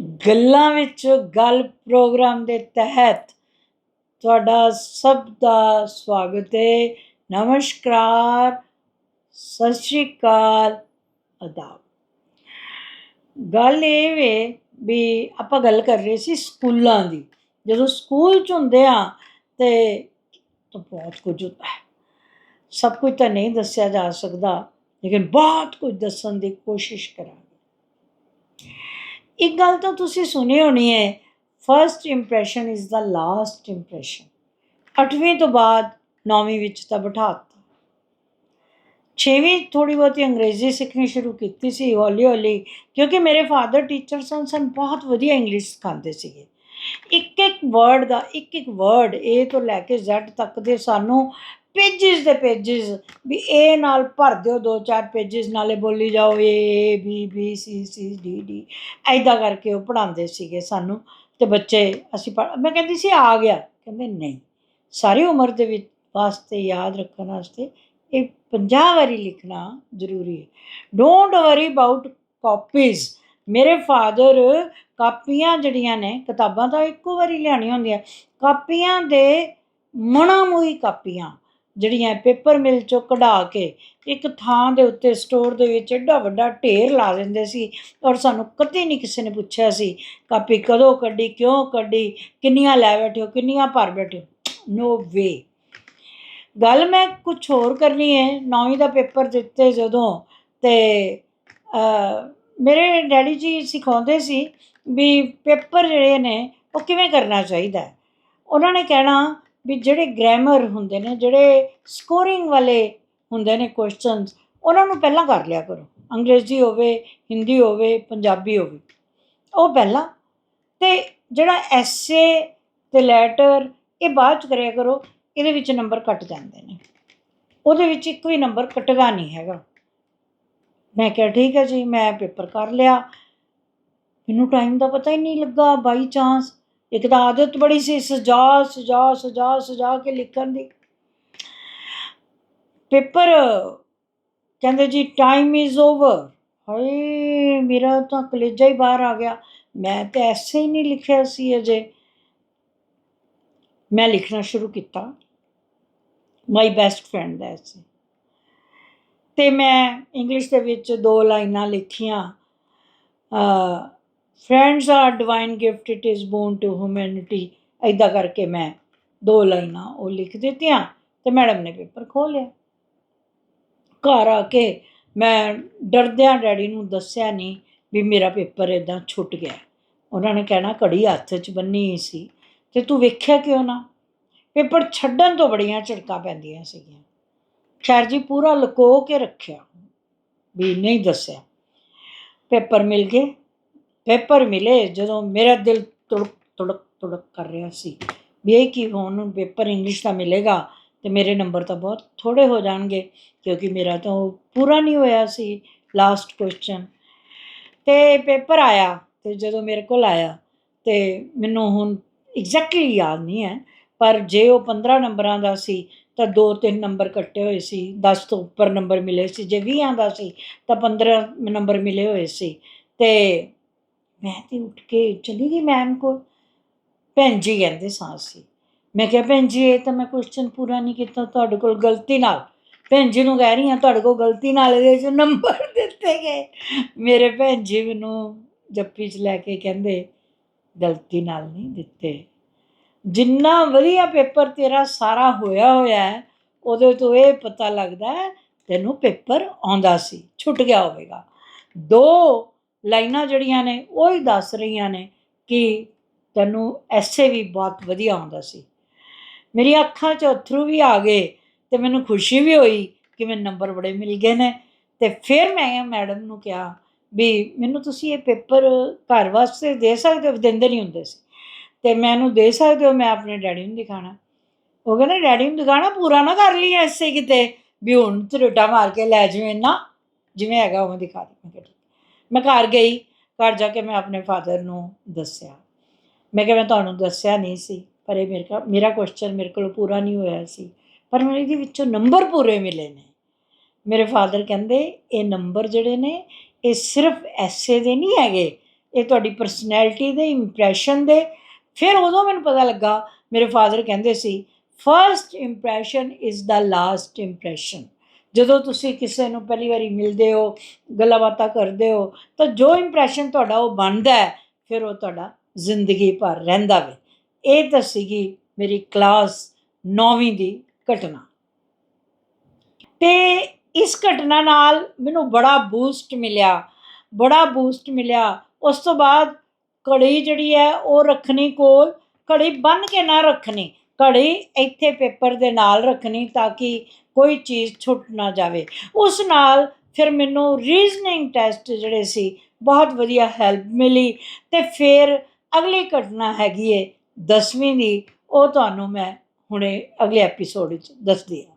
ਗੱਲਾਂ ਵਿੱਚ ਗੱਲ ਪ੍ਰੋਗਰਾਮ ਦੇ ਤਹਿਤ ਤੁਹਾਡਾ ਸਭ ਦਾ ਸਵਾਗਤ ਹੈ। ਨਮਸਕਾਰ, ਸਤਿ ਸ਼੍ਰੀ ਅਕਾਲ, ਅਦਾਬ। ਗੱਲ ਇਹ ਵੇ ਵੀ ਆਪਾਂ ਗੱਲ ਕਰ ਰਹੇ ਸੀ ਸਕੂਲਾਂ ਦੀ। ਜਦੋਂ ਸਕੂਲ ਚ ਹੁੰਦੇ ਆ ਤੇ ਤਾਂ ਬਹੁਤ ਕੁਝ ਹੁੰਦਾ ਹੈ। ਸਭ ਕੁਝ ਤਾਂ ਨਹੀਂ ਦੱਸਿਆ ਜਾ ਸਕਦਾ, ਲੇਕਿਨ ਬਹੁਤ ਕੁਝ ਦੱਸਣ ਦੀ ਕੋਸ਼ਿਸ਼ ਕਰਾਂਗੇ। ਇੱਕ ਗੱਲ ਤਾਂ ਤੁਸੀਂ ਸੁਣੀ ਹੋਣੀ ਹੈ first impression is the last impression 8ਵੀਂ ਤੋਂ ਬਾਅਦ 9ਵੀਂ ਵਿੱਚ ਤਾਂ ਬਿਠਾਤਾ 6ਵੀਂ ਥੋੜੀ ਬਹੁਤੀ ਅੰਗਰੇਜ਼ੀ ਸਿੱਖਣੀ ਸ਼ੁਰੂ ਕੀਤੀ ਸੀ, ਹੌਲੀ ਹੌਲੀ, ਕਿਉਂਕਿ ਮੇਰੇ ਫਾਦਰ ਟੀਚਰ ਸਨ ਸਨ ਬਹੁਤ ਵਧੀਆ ਇੰਗਲਿਸ਼ ਸਿਖਾਉਂਦੇ ਸੀਗੇ। ਇੱਕ ਇੱਕ ਵਰਡ ਦਾ, ਇੱਕ ਇੱਕ ਵਰਡ A ਤੋਂ ਲੈ ਕੇ Z ਤੱਕ ਦੇ ਸਾਨੂੰ ਪੇਜਿਸ ਦੇ ਪੇਜਿਸ ਵੀ ਇਹ ਨਾਲ ਭਰ ਦਿਓ ਦੋ ਚਾਰ ਪੇਜਿਸ ਨਾਲੇ ਬੋਲੀ ਜਾਓ A B B C C D D ਐਦਾਂ ਕਰਕੇ ਉਹ ਪੜਾਉਂਦੇ ਸੀਗੇ ਸਾਨੂੰ। ਤੇ ਬੱਚੇ, ਅਸੀਂ ਪੜ੍ਹ- ਮੈਂ ਕਹਿੰਦੀ ਸੀ, ਆ ਗਿਆ। ਕਹਿੰਦੇ, ਨਹੀਂ। ਸਾਰੀ ਉਮਰ ਦੇ ਵਿੱਚ ਵਾਸਤੇ, ਯਾਦ ਰੱਖਣ ਵਾਸਤੇ ਇਹ 50 ਵਾਰੀ ਲਿਖਣਾ ਜ਼ਰੂਰੀ ਹੈ। ਡੋਂਟ ਵਰੀ ਅਬਾਊਟ ਕਾਪੀਜ਼ ਮੇਰੇ ਫਾਦਰ ਕਾਪੀਆਂ ਜਿਹੜੀਆਂ ਨੇ, ਕਿਤਾਬਾਂ ਤਾਂ ਇੱਕੋ ਵਾਰੀ ਲਿਆਉਣੀਆਂ ਹੁੰਦੀਆਂ, ਕਾਪੀਆਂ ਦੇ ਮਣਾ ਮੂਈ ਕਾਪੀਆਂ। ਜਿਹੜੀਆਂ ਪੇਪਰ ਮਿਲ ਚੋਂ ਕਢਾ ਕੇ ਇੱਕ ਥਾਂ ਦੇ ਉੱਤੇ ਸਟੋਰ ਦੇ ਵਿੱਚ ਐਡਾ ਵੱਡਾ ਢੇਰ ਲਾ ਦਿੰਦੇ ਸੀ ਔਰ ਸਾਨੂੰ ਕਦੇ ਨਹੀਂ ਕਿਸੇ ਨੇ ਪੁੱਛਿਆ ਸੀ, ਕਾਪੀ ਕਦੋਂ ਕੱਢੀ, ਕਿਉਂ ਕੱਢੀ, ਕਿੰਨੀਆਂ ਲੈ ਬੈਠੇ ਕਿੰਨੀਆਂ ਭਰ ਬੈਠੇ ਨੋ ਵੇ ਗੱਲ ਮੈਂ ਕੁਝ ਹੋਰ ਕਰਨੀ ਹੈ ਨੌਵੀਂ ਦਾ ਪੇਪਰ ਦਿੱਤੇ ਜਦੋਂ ਤੇ ਮੇਰੇ ਡੈਡੀ ਜੀ ਸਿਖਾਉਂਦੇ ਸੀ ਵੀ ਪੇਪਰ ਜਿਹੜੇ ਨੇ ਉਹ ਕਿਵੇਂ ਕਰਨਾ ਚਾਹੀਦਾ ਉਹਨਾਂ ਨੇ ਕਹਿਣਾ ਵੀ ਜਿਹੜੇ ਗ੍ਰਾਮਰ ਹੁੰਦੇ ਨੇ, ਜਿਹੜੇ ਸਕੋਰਿੰਗ ਵਾਲੇ ਹੁੰਦੇ ਨੇ ਕੁਐਸਚਨਸ ਉਹਨਾਂ ਨੂੰ ਪਹਿਲਾਂ ਕਰ ਲਿਆ ਕਰੋ। ਅੰਗਰੇਜ਼ੀ ਹੋਵੇ, ਹਿੰਦੀ ਹੋਵੇ, ਪੰਜਾਬੀ ਹੋਵੇ। ਉਹ ਪਹਿਲਾਂ। ਤੇ ਜਿਹੜਾ ਐਸੇ ਤੇ ਲੈਟਰ ਇਹ ਬਾਅਦ ਚ ਕਰਿਆ ਕਰੋ, ਇਹਦੇ ਵਿੱਚ ਨੰਬਰ ਕੱਟ ਜਾਂਦੇ ਨੇ। ਉਹਦੇ ਵਿੱਚ ਇੱਕ ਵੀ ਨੰਬਰ ਕੱਟਦਾ ਨਹੀਂ ਹੈਗਾ। ਮੈਂ ਕਿਹਾ, ਠੀਕ ਹੈ ਜੀ, ਮੈਂ ਪੇਪਰ ਕਰ ਲਿਆ। ਮੈਨੂੰ ਟਾਈਮ ਦਾ ਪਤਾ ਹੀ ਨਹੀਂ ਲੱਗਾ ਬਾਈ ਚਾਂਸ ਇੱਕ ਤਾਂ ਆਦਤ ਬੜੀ ਸੀ ਸਜਾ ਸਜਾ ਸਜਾ ਸਜਾ ਕੇ ਲਿਖਣ ਦੀ। ਪੇਪਰ, ਕਹਿੰਦੇ ਜੀ ਟਾਈਮ ਇਜ਼ ਓਵਰ ਹਾਏ, ਮੇਰਾ ਤਾਂ ਕਲੇਜਾ ਹੀ ਬਾਹਰ ਆ ਗਿਆ। ਮੈਂ ਤਾਂ ਐਸੇ ਹੀ ਨਹੀਂ ਲਿਖਿਆ ਸੀ ਅਜੇ। ਮੈਂ ਲਿਖਣਾ ਸ਼ੁਰੂ ਕੀਤਾ। ਮਾਈ ਬੈਸਟ ਫਰੈਂਡ ਦਾ ਐਸੇ। ਤੇ ਮੈਂ ਇੰਗਲਿਸ਼ ਦੇ ਵਿੱਚ ਦੋ ਲਾਈਨਾਂ ਲਿਖੀਆਂ। Friends are divine gift it is born to humanity ਐਦਾਂ ਕਰਕੇ ਮੈਂ ਦੋ ਲਾਈਨਾਂ ਉਹ ਲਿਖ ਦਿੱਤੀਆਂ ਤੇ ਮੈਡਮ ਨੇ ਪੇਪਰ ਖੋਲ ਲਿਆ। ਘਰ ਆ ਕੇ ਮੈਂ ਡਰਦਿਆਂ ਡੈਡੀ ਨੂੰ ਦੱਸਿਆ ਨਹੀਂ ਵੀ ਮੇਰਾ ਪੇਪਰ ਇਦਾਂ ਛੁੱਟ ਗਿਆ। ਉਹਨਾਂ ਨੇ ਕਹਿਣਾ, ਘੜੀ ਹੱਥ 'ਚ ਬੰਨੀ ਸੀ ਤੇ ਤੂੰ ਵੇਖਿਆ ਕਿਉਂ ਨਾ? ਪੇਪਰ ਛੱਡਣ ਤੋਂ ਬੜੀਆਂ ਝਿੜਕਾਂ ਪੈਂਦੀਆਂ ਸੀਗੀਆਂ। ਖੈਰ ਜੀ, ਪੂਰਾ ਲੁਕੋ ਕੇ ਰੱਖਿਆ। ਵੀ ਨਹੀਂ ਦੱਸਿਆ। ਪੇਪਰ ਮਿਲ ਗਏ। ਪੇਪਰ ਮਿਲੇ ਜਦੋਂ ਮੇਰਾ ਦਿਲ ਤੁੜਕ ਤੁੜਕ ਤੁੜਕ ਕਰ ਰਿਹਾ ਸੀ। ਵੀ ਇਹ ਕੀ ਹੁਣ ਪੇਪਰ ਇੰਗਲਿਸ਼ ਦਾ ਮਿਲੇਗਾ ਤੇ ਮੇਰੇ ਨੰਬਰ ਤਾਂ ਬਹੁਤ ਥੋੜੇ ਹੋ ਜਾਣਗੇ ਕਿਉਂਕਿ ਮੇਰਾ ਤਾਂ ਉਹ ਪੂਰਾ ਨਹੀਂ ਹੋਇਆ ਸੀ ਲਾਸਟ ਕੁਐਸਚਨ ਤੇ ਪੇਪਰ ਆਇਆ ਤੇ ਜਦੋਂ ਮੇਰੇ ਕੋਲ ਆਇਆ ਤੇ ਮੈਨੂੰ ਹੁਣ ਐਗਜ਼ੈਕਟਲੀ ਯਾਦ ਨਹੀਂ ਹੈ, ਪਰ ਜੇ ਉਹ 15 ਨੰਬਰਾਂ ਦਾ ਸੀ ਤਾਂ ਦੋ ਤਿੰਨ ਨੰਬਰ ਕੱਟੇ ਹੋਏ ਸੀ 10 ਤੋਂ ਉੱਪਰ ਨੰਬਰ ਮਿਲੇ ਸੀ, ਜੇ 20 ਦਾ ਸੀ ਤਾਂ 15 ਨੰਬਰ ਮਿਲੇ ਹੋਏ ਸੀ। ਤੇ ਮੈਂ ਤੇ ਉੱਠ ਕੇ ਚਲੀ ਗਈ ਮੈਮ ਕੋਲ। ਭੈਣ ਜੀ ਕਹਿੰਦੇ ਸਾਂ ਸੀ ਮੈਂ ਕਿਹਾ, ਭੈਣ ਜੀ, ਇਹ ਤਾਂ ਮੈਂ ਕੁਐਸਚਨ ਪੂਰਾ ਨਹੀਂ ਕੀਤਾ ਤੁਹਾਡੇ ਕੋਲ ਗਲਤੀ ਨਾਲ। ਭੈਣ ਜੀ ਨੂੰ ਕਹਿ ਰਹੀ ਹਾਂ, ਤੁਹਾਡੇ ਕੋਲ ਗਲਤੀ ਨਾਲ ਇਹਦੇ ਵਿੱਚ ਨੰਬਰ ਦਿੱਤੇ ਗਏ। ਮੇਰੇ ਭੈਣ ਜੀ ਮੈਨੂੰ ਜੱਪੀ 'ਚ ਲੈ ਕੇ ਕਹਿੰਦੇ, ਗਲਤੀ ਨਾਲ ਨਹੀਂ ਦਿੱਤੇ। ਜਿੰਨਾ ਵਧੀਆ ਪੇਪਰ ਤੇਰਾ ਸਾਰਾ ਹੋਇਆ ਹੋਇਆ ਹੈ, ਉਹਦੇ ਤੋਂ ਇਹ ਪਤਾ ਲੱਗਦਾ ਤੈਨੂੰ ਪੇਪਰ ਆਉਂਦਾ ਸੀ। ਛੁੱਟ ਗਿਆ ਹੋਵੇਗਾ। ਦੋ ਲਾਈਨਾਂ ਜਿਹੜੀਆਂ ਨੇ, ਉਹ ਹੀ ਦੱਸ ਰਹੀਆਂ ਨੇ ਕਿ ਤੈਨੂੰ ਐਸੇ ਵੀ ਬਹੁਤ ਵਧੀਆ ਆਉਂਦਾ ਸੀ। ਮੇਰੀ ਅੱਖਾਂ 'ਚ ਅਥਰੂ ਵੀ ਆ ਗਏ ਤੇ ਮੈਨੂੰ ਖੁਸ਼ੀ ਵੀ ਹੋਈ ਕਿ ਮੈਨੂੰ ਨੰਬਰ ਬੜੇ ਮਿਲ ਗਏ ਨੇ। ਤੇ ਫਿਰ ਮੈਂ ਮੈਡਮ ਨੂੰ ਕਿਹਾ ਵੀ ਮੈਨੂੰ ਤੁਸੀਂ ਇਹ ਪੇਪਰ ਘਰ ਵਾਸਤੇ ਦੇ ਸਕਦੇ ਹੋ? ਦਿੰਦੇ ਨਹੀਂ ਹੁੰਦੇ ਸੀ। ਤੇ ਮੈਨੂੰ ਦੇ ਸਕਦੇ ਹੋ? ਮੈਂ ਆਪਣੇ ਡੈਡੀ ਨੂੰ ਦਿਖਾਣਾ। ਉਹ ਕਹਿੰਦਾ, ਡੈਡੀ ਨੂੰ ਦਿਖਾਣਾ, ਪੂਰਾ ਨਾ ਕਰ ਲਈ ਐਸੇ ਕਿਤੇ ਵੀ ਹੁਣ ਝਰਟਾ ਮਾਰ ਕੇ ਲੈ ਜਿਵੇਂ ਨਾ ਜਿਵੇਂ ਹੈਗਾ ਉਵੇਂ ਦਿਖਾ ਦੇ ਮੈਂ ਮੈਂ ਘਰ ਗਈ, ਘਰ ਜਾ ਕੇ ਮੈਂ ਆਪਣੇ ਫਾਦਰ ਨੂੰ ਦੱਸਿਆ। ਮੈਂ ਕਿਹਾ ਮੈਂ ਤੁਹਾਨੂੰ ਦੱਸਿਆ ਨਹੀਂ ਸੀ, ਪਰ ਇਹ ਮੇਰੇ ਕੋਲ ਮੇਰਾ ਕੁਐਸਚਨ ਮੇਰੇ ਕੋਲ ਪੂਰਾ ਨਹੀਂ ਹੋਇਆ ਸੀ। ਪਰ ਮੈਨੂੰ ਇਹਦੇ ਵਿੱਚੋਂ ਨੰਬਰ ਪੂਰੇ ਮਿਲੇ ਨੇ। ਮੇਰੇ ਫਾਦਰ ਕਹਿੰਦੇ, ਇਹ ਨੰਬਰ ਜਿਹੜੇ ਨੇ, ਇਹ ਸਿਰਫ ਐਸੇ ਦੇ ਨਹੀਂ ਹੈਗੇ। ਇਹ ਤੁਹਾਡੀ ਪਰਸਨੈਲਿਟੀ ਦੇ ਇੰਪ੍ਰੈਸ਼ਨ ਦੇ। ਫਿਰ ਉਦੋਂ ਮੈਨੂੰ ਪਤਾ ਲੱਗਾ, ਮੇਰੇ ਫਾਦਰ ਕਹਿੰਦੇ ਸੀ first impression is the last impression ਜਦੋਂ ਤੁਸੀਂ ਕਿਸੇ ਨੂੰ ਪਹਿਲੀ ਵਾਰੀ ਮਿਲਦੇ ਹੋ, ਗੱਲਾਂ ਬਾਤਾਂ ਕਰਦੇ ਹੋ, ਤਾਂ ਜੋ ਇੰਪ੍ਰੈਸ਼ਨ ਤੁਹਾਡਾ ਉਹ ਬਣਦਾ ਹੈ, ਫਿਰ ਉਹ ਤੁਹਾਡਾ ਜ਼ਿੰਦਗੀ ਭਰ ਰਹਿੰਦਾ ਵੇ। ਇਹ ਤਾਂ ਸੀਗੀ ਮੇਰੀ ਕਲਾਸ 9ਵੀਂ ਦੀ ਘਟਨਾ। ਤੇ ਇਸ ਘਟਨਾ ਨਾਲ ਮੈਨੂੰ ਬੜਾ ਬੂਸਟ ਮਿਲਿਆ, ਬੜਾ ਬੂਸਟ ਮਿਲਿਆ। ਉਸ ਤੋਂ ਬਾਅਦ ਘੜੀ ਜਿਹੜੀ ਹੈ, ਉਹ ਰੱਖਣੀ ਕੋਲ, ਘੜੀ ਬੰਨ ਕੇ ਨਾ ਰੱਖਣੀ। ਘੜੀ ਇੱਥੇ ਪੇਪਰ ਦੇ ਨਾਲ ਰੱਖਣੀ ਤਾਂ ਕਿ ਕੋਈ ਚੀਜ਼ ਛੁੱਟ ਨਾ ਜਾਵੇ। ਉਸ ਨਾਲ ਫਿਰ ਮੈਨੂੰ ਰੀਜ਼ਨਿੰਗ ਟੈਸਟ ਜਿਹੜੇ ਸੀ, ਬਹੁਤ ਵਧੀਆ ਹੈਲਪ ਮਿਲੀ ਤੇ ਫਿਰ ਅਗਲੀ ਘਟਨਾ ਹੈਗੀ ਏ 10ਵੀਂ ਦੀ, ਉਹ ਤੁਹਾਨੂੰ ਮੈਂ ਹੁਣੇ ਅਗਲੇ ਐਪੀਸੋਡ ਵਿੱਚ ਦੱਸਦੀ ਹਾਂ